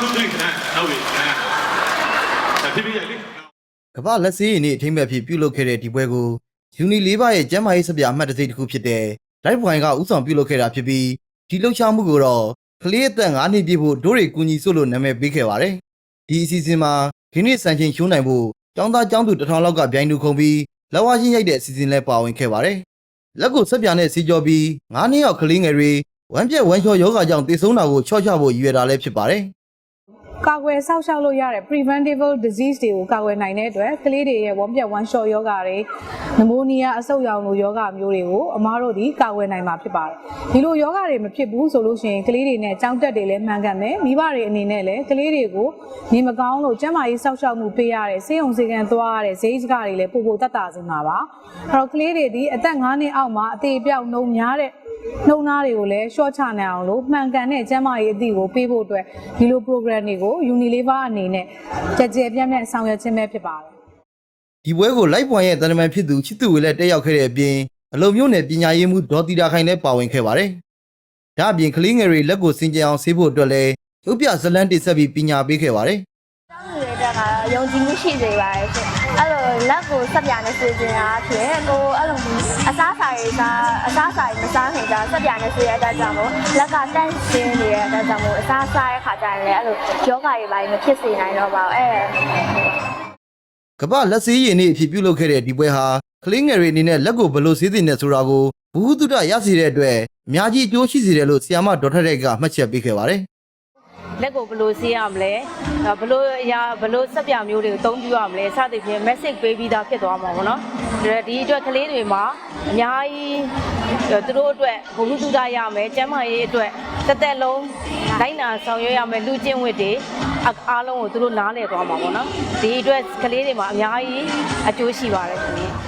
ခုသိခဏဟုတ်ပြီဒါဖြစ်ပြီးရလေကမ္ဘာလက်စည်းရည်နေ့အထိမ်းအမှတ်ဖြစ်ပြုလုပ်ခဲ့တဲ့ဒီပွဲကိုယူနီလေးပါရဲ့ကျမ်းမာရေးစပြအမှတ်တစိတစ်ခုဖြစ်တဲ့ Live Wine ကဥဆောင်ပြုလုပ်ခဲ့တာဖြစ်ပြီးဒီလှုပ်ရှားမှုကိုတော့ကလေးအသက်9နှစ်ပြည့်ဖို့ဒိုးရီကူညီဆုလို့နာမည်ပေးခဲ့ပါတယ်။ဒီအစီအစဉ်မှာဒီနေ့စံချိန်ရှုံးနိုင်ဖို့ចောင်းသားចောင်းသူတထောင်လောက်ကပြိုင်တူခုံပြီးလက်ဝါးချင်းရိုက်တဲ့အစီအစဉ်လည်းပါဝင်ခဲ့ပါတယ်။လက်ကိုဆက်ပြာနဲ့စီကြောပြီး9နှစ်ယောက်ကလေးငယ်တွေဝမ်းပြက်ဝမ်းလျှောယောဂါကြောင့်တည်ဆုံးတာကိုချော့ချဖို့ရည်ရွယ်တာလည်းဖြစ်ပါတယ်။ ကာကွယ်ဆောက်ရှောက်လို့ရတဲ့ preventable disease တွေကိုကာကွယ်နိုင်တဲ့အတွက်ကလေးတွေရဲ့ဝမ်းပြက်ဝမ်းလျှောယောဂတွေနမိုနီးယားအဆုတ်ရောင်လိုယောဂမျိုးတွေကိုအမားတို့ဒီကာကွယ်နိုင်မှာဖြစ်ပါတယ်ဒီလိုယောဂတွေမဖြစ်ဘူးဆိုလို့ရှိရင်ကလေးတွေနဲ့ကြောင်းတက်တွေလည်းမှန်ကန်မယ်မိဘတွေအနေနဲ့လည်းကလေးတွေကိုနေမကောင်းလို့ကျန်းမာရေးဆောက်ရှောက်မှုပေးရတဲ့ဆေးရုံဆေးကန်သွားရတဲ့ဈေးစကားတွေလည်းပို့ပို့တတ်တာစေမှာပါအဲ့တော့ကလေးတွေဒီအသက်9နှစ်အောက်မှာအသေးအပြောက်နှုံများတဲ့ နှုံသားတွေကိုလည်းရှော့ချနိုင်အောင်လို့မှန်ကန်တဲ့ကျန်းမာရေးအသည့်ကိုပေးဖို့အတွက်ဒီလို program တွေကို Unilever အနေနဲ့ကြကြပြန့်ပြန့်ဆောင်ရွက်ခြင်းပဲဖြစ်ပါတယ်ဒီပွဲကိုလိုက်ပွန်ရဲ့တန်တမန်ဖြစ်သူချစ်သူဝေလည်းတက်ရောက်ခဲ့တဲ့အပြင်အလုံမျိုးနယ်ပညာရေးမှုဒေါ်တီတာခိုင်လည်းပါဝင်ခဲ့ပါတယ်။ဒါအပြင်ကလေးငယ်တွေလက်ကိုစင်ကြယ်အောင်ဆေးဖို့အတွက်လည်းဥပ္ပဇလန်းတိဆက်ပြီးပညာပေးခဲ့ပါတယ်ကျောင်းလူတွေတက်ကတော့ယုံကြည်မှုရှိစေပါတယ်ရှင်အဲ့လို လက်ကိုဆက်ပြနဲ့စီစဉ်အားဖြင့်ကိုအဲ့လိုအစားအစာတွေစားအစားအစာတွေမစားခင်ကျဆက်ပြနဲ့စီရတဲ့ကြောင့်မို့လက်ကတန့်ရှင်းနေတဲ့အတွက်ကြောင့်မို့အစားအစာရဲ့ခါကျရင်လည်းအဲ့လိုယောဂတွေပါမဖြစ်စေနိုင်တော့ပါဘူးအဲ့။ကမ္ဘာလက်ဆေးရည်နေ့အဖြစ်ပြုလုပ်ခဲ့တဲ့ဒီပွဲဟာကလေးငယ်တွေအနေနဲ့လက်ကိုဘယ်လိုဆေးသင့်တယ်ဆိုတာကိုဘ ഹു တုဒရစီတဲ့အတွက်အများကြီးအကျိုးရှိစေတယ်လို့ဆီယာမဒေါက်တာတဲ့ကမှတ်ချက်ပေးခဲ့ပါတယ်။ လက်ကိုဘယ်လိုဆေးရမလဲအဲဘယ်လိုအရာဘယ်လိုစက်ပြမျိုးတွေကိုအသုံးပြုရမလဲစသဖြင့် message ပေးပြီးသားဖြစ်သွားမှာပေါ့နော်ဒါဒီအတွက်ကလေးတွေမှာအများကြီးသူတို့အတွက်ဘုဟုတုဒရမယ်ကျန်းမာရေးအတွက်တစ်သက်လုံးလိုက်နာဆောင်ရွက်ရမယ်လူကျင့်ဝတ်တွေအအားလုံးကိုသူတို့နားလည်သွားမှာပေါ့နော်ဒီအတွက်ကလေးတွေမှာအများကြီးအကျိုးရှိပါတယ်ခင်ဗျ